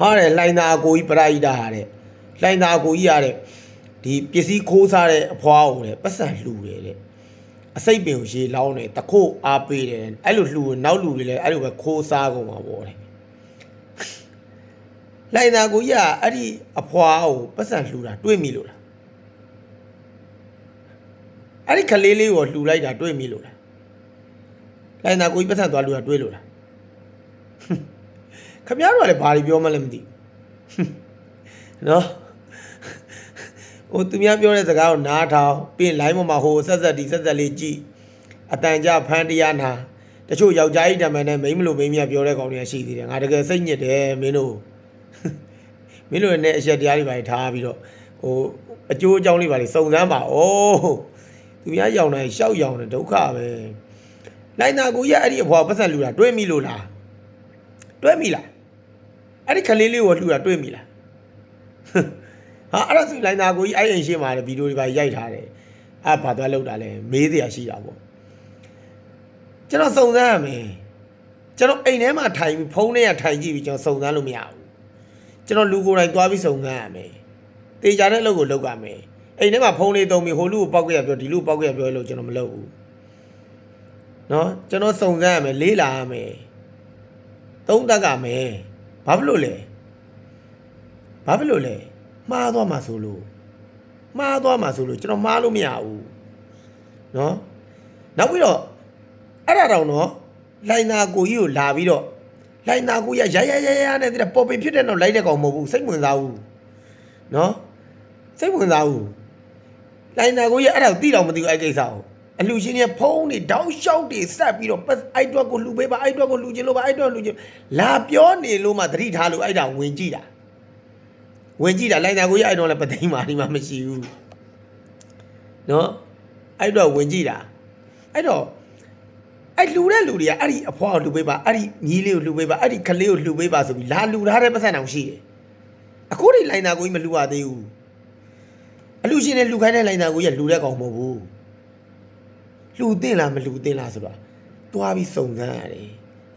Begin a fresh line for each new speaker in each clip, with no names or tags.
ဟာတဲ့လှိုင်သာအကိုကြီးပရိဒဟာတဲ့လှိုင်သာအကိုကြီးရတဲ့ဒီပစ္စည်းခိုးစားတဲ့အဖွားကိုတဲ့ပတ်စံလှူတယ်တဲ့အစိတ်ပင်ကိုရေလောင်းတယ်တခို့အားပေးတယ်အဲ့လိုလှူရင်နောက်လူတွေလည်းအဲ့လိုပဲခိုးစားကုန်မှာပေါ့တဲ့လှိုင်သာအကိုကြီးကအဲ့ဒီအဖွားကိုပတ်စံလှူတာတွေ့မိလို့လားအဲ့ဒီကလေးလေးကိုလှူလိုက်တာတွေ့မိလို့လားလှိုင်သာအကိုကြီးပတ်စံသွားလှူတာတွေ့လို့လား ခမရတော့လည်းဘာတွေပြောမှလည်းမသိဘူးနော်ဟိုသူများပြောတဲ့စကားကိုနားထောင်ပြီးရင် line ပေါ်မှာဟိုဆက်ဆက်ဒီဆက်ဆက်လေးကြည့်အတန်ကြဖန်တရားနာတချို့ယောက်ျားကြီးတမန်နဲ့မိန်းမလို့မိန်းမပြောတဲ့ကောင်တွေကရှိသေးတယ်ငါတကယ်စိတ်ညစ်တယ်မင်းတို့မင်းတို့နဲ့အရက်တရားတွေပါထားပြီးတော့ဟိုအကျိုးအကြောင်းလေးပါလေစုံစမ်းပါဩသူများရောင်တိုင်းရှောက်ရောင်တယ်ဒုက္ခပဲလိုက်နာကိုရအဲ့ဒီအဖွာပတ်သက်လူတာတွေးမိလို့လား တွဲမိလားအဲ့ဒီကလေးလေးကိုလှူတာတွဲမိလားဟာအဲ့ဒါဆိုလိုင်းသားကိုကြီးအဲ့အိမ်ရှိမှာလေဗီဒီယိုတွေပါရိုက်ထားတယ်အဲ့ဘာသွားလောက်တာလဲမေးတရားရှိတာပေါ့ကျွန်တော်စုံစမ်းရမယ်ကျွန်တော်အိမ်ထဲမှာထိုင်ပြီးဖုန်းထဲကထိုင်ကြည့်ပြီးကျွန်တော်စုံစမ်းလို့မရဘူးကျွန်တော်လူကိုယ်တိုင်သွားပြီးစုံစမ်းရမယ်တေချာတဲ့အလုပ်ကိုလုပ်ရမယ်အိမ်ထဲမှာဖုန်းလေးသုံးပြီးဟိုလူကိုပောက်ကြရပြောဒီလူကိုပောက်ကြရပြောလို့ကျွန်တော်မလုပ်ဘူးနော်ကျွန်တော်စုံစမ်းရမယ်လေးလာရမယ် သုံးတက်ကမယ်ဘာဖြစ်လို့လဲဘာဖြစ်လို့လဲမှားသွားမှာဆိုလို့မှားသွားမှာဆိုလို့ကျွန်တော်မှားလို့မရဘူးနော်နောက်ပြီးတော့အဲ့ဒါတောင်တော့လိုင်နာကိုကြီးကိုလာပြီးတော့လိုင်နာကိုရရရရရနဲ့တဲ့ပေါ်ပင်ဖြစ်တဲ့တော့လိုက်တဲ့ကောင်မဟုတ်ဘူးစိတ်ဝင်စားဘူးနော်စိတ်ဝင်စားဘူးလိုင်နာကိုရအဲ့ဒါကိုသိတော့မသိဘူးအဲ့ကိစ္စကို အလှရှင်ကြီးဖုံးနေတောက်လျှောက်တွေဆက်ပြီးတော့ပတ်အဲ့တော့ကိုလှူပေးပါအဲ့တော့ကိုလှူခြင်းလို့ပါအဲ့တော့လှူခြင်းလာပြောနေလို့မှသတိထားလို့အဲ့ဒါဝင်ကြည့်တာဝင်ကြည့်တာလိုင်နာကိုရအဲ့တော့လည်းပသိမ်းမာဒီမှာမရှိဘူးနော်အဲ့တော့ဝင်ကြည့်တာအဲ့တော့အဲ့လှူတဲ့လူတွေကအဲ့ဒီအဖွားကိုလှူပေးပါအဲ့ဒီညီလေးကိုလှူပေးပါအဲ့ဒီကလေးကိုလှူပေးပါဆိုပြီးလာလှူထားတဲ့ပတ်စံတောင်ရှိတယ်အခုဒီလိုင်နာကိုကြီးမလှူရသေးဘူးအလှရှင်နဲ့လှူခိုင်းတဲ့လိုင်နာကိုကြီးကလှူတဲ့ကောင်မဟုတ်ဘူး လှူတင်လားမလှူတင်လားဆိုတာတွားပြီးစုံစမ်းရတယ်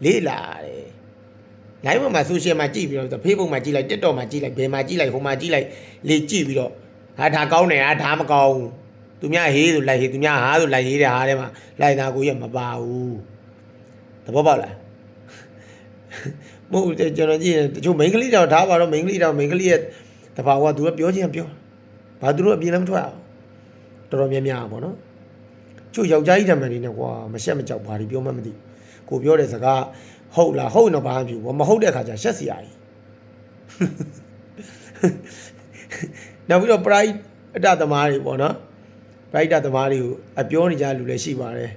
လေးလာရတယ်လိုင်းပေါ်မှာဆိုရှယ်မှာကြည့်ပြီးတော့ဖေးဘုတ်မှာကြည့်လိုက်တက်တော့မှာကြည့်လိုက်ဘယ်မှာကြည့်လိုက်ဟိုမှာကြည့်လိုက်လေကြည့်ပြီးတော့ဟာဒါကောင်းတယ်ဟာဒါမကောင်းဘူးသူများဟေးဆိုလိုက်ဟေးသူများဟာဆိုလိုက်ဟေးတဲ့ဟာထဲမှာလိုက်သားကိုရမပါဘူးသဘောပေါက်လားမဟုတ်တယ်ကျွန်တော်ကြည့်ရင်တချို့မိန်းကလေးတောင်ထားပါတော့မိန်းကလေးတောင်မိန်းကလေးရဲ့တဘာဝကသူကပြောချင်းပြောဘာသူတို့အပြင်လည်းမထွက်အောင်တော်တော်များများပါနော် ကျို့ယောက်ျားကြီးတမန်နေနဲ့ကွာမရှက်မကြောက်ဘာတွေပြောမှမသိကိုပြောတဲ့စကားဟုတ်လားဟုတ်ရင်တော့ဘာမှမဖြစ်ဘူးမဟုတ်တဲ့အခါကျရှက်စရာကြီးနောက်ပြီးတော့ pride အတ္တသမားတွေပေါ့နော် pride သမားတွေကိုအပြောနေကြလူလည်းရှိပါတယ်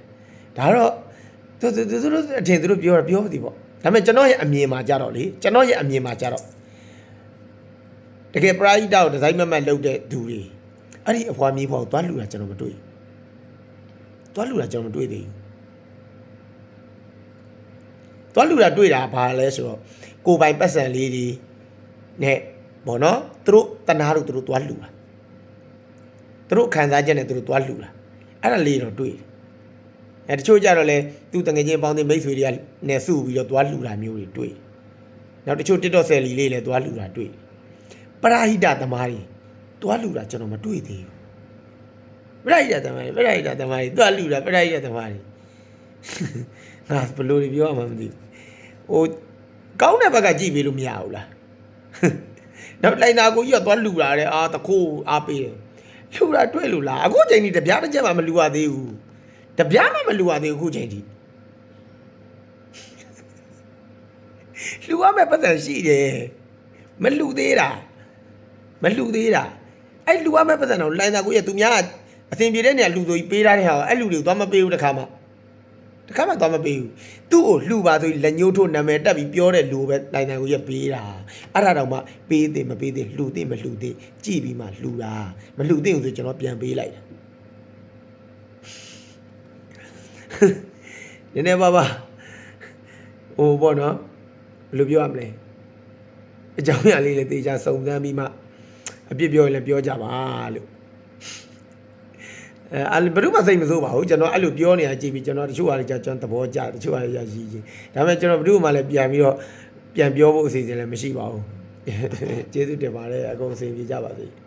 ဒါတော့သူသူသူတို့အထင်သူတို့ပြောတာပြောမသိပေါ့ဒါပေမဲ့ကျွန်တော်ရဲ့အမြင်မှာကြတော့လေကျွန်တော်ရဲ့အမြင်မှာကြတော့တကယ် pride ကိုဒီဇိုင်းမမတ်လုပ်တဲ့သူတွေအဲ့ဒီအဖွားမြေးဖွားကိုသွားလှူတာကျွန်တော်မတွေ့ဘူး သွားလူတာကျွန်တော်မတွေ့သေးဘူးသွားလူတာတွေ့တာဘာလဲဆိုတော့ကိုယ်ပိုင်ပတ်စံလေးတွေနဲ့ဘောနော်သူတို့တနာတို့သူတို့သွားလူတာသူတို့ခံစားချက်နဲ့သူတို့သွားလူတာအဲ့ဒါလေးတော့တွေ့တယ်အဲတချို့ကြတော့လေသူတငယ်ချင်းပေါင်းတဲ့မိတ်ဆွေတွေကနဲ့စုပြီးတော့သွားလူတာမျိုးတွေတွေ့နောက်တချို့ TikTok ဆယ်လီလေးလည်းသွားလူတာတွေ့ပရာဟိတသမားတွေသွားလူတာကျွန်တော်မတွေ့သေးဘူး ပရိဒတ်သမားတွေပရိဒတ်သမားတွေတွတ်လူတာပရိဒတ်သမားတွေငါဘယ်လိုတွေပြောရမှမသိဘူးဟိုကောင်းတဲ့ဘက်ကကြည့်ပေးလို့မရဘူးလားနောက်လိုင်နာကိုကြီးကသွားလူတာတဲ့အာတခိုးအားပေးတယ်လူတာတွေ့လို့လားအခုချိန်ကြီးတပြားတစ်ချက်မှမလူရသေးဘူးတပြားမှမလူရသေးဘူးအခုချိန်ကြီးလူရမဲ့ပတ်သက်ရှိတယ်မလူသေးတာမလူသေးတာအဲ့လူရမဲ့ပတ်သက်တော့လိုင်နာကိုကြီးကသူများက အစဉ်ပြေတဲ့နေရာလူဆိုကြီးပေးထားတဲ့ဟာကအဲ့လူတွေကိုသွားမပေးဘူးတခါမှတခါမှသွားမပေးဘူးသူ့ကိုလှူပါဆိုပြီးလက်ညှိုးထိုးနာမည်တက်ပြီးပြောတဲ့လူပဲနိုင်နိုင်ကိုရပေးတာအဲ့ဒါတော့မှပေးသေးမပေးသေးလှူသေးမလှူသေးကြည့်ပြီးမှလှူတာမလှူသေးဘူးဆိုကျွန်တော်ပြန်ပေးလိုက်တာနည်းနည်းပါပါဟိုပေါ့နော်ဘယ်လိုပြောရမလဲအကြောင်းအရာလေးလည်းတေချာစုံစမ်းပြီးမှအပြစ်ပြောရင်လည်းပြောကြပါလို့ အဲအဲ့ဘယ်သူမှစိတ်မဆိုးပါဘူးကျွန်တော်အဲ့လိုပြောနေတာကြည့်ပြီးကျွန်တော်တချို့ဟာတွေကြာကျွန်တော်သဘောကျတချို့ဟာတွေကြာရည်ချင်းဒါပေမဲ့ကျွန်တော်ဘယ်သူမှလည်းပြန်ပြီးတော့ပြန်ပြောဖို့အစီအစဉ်လည်းမရှိပါဘူးကျေးဇူးတင်ပါတယ်အကုန်အစင်ပြေကြပါစေ။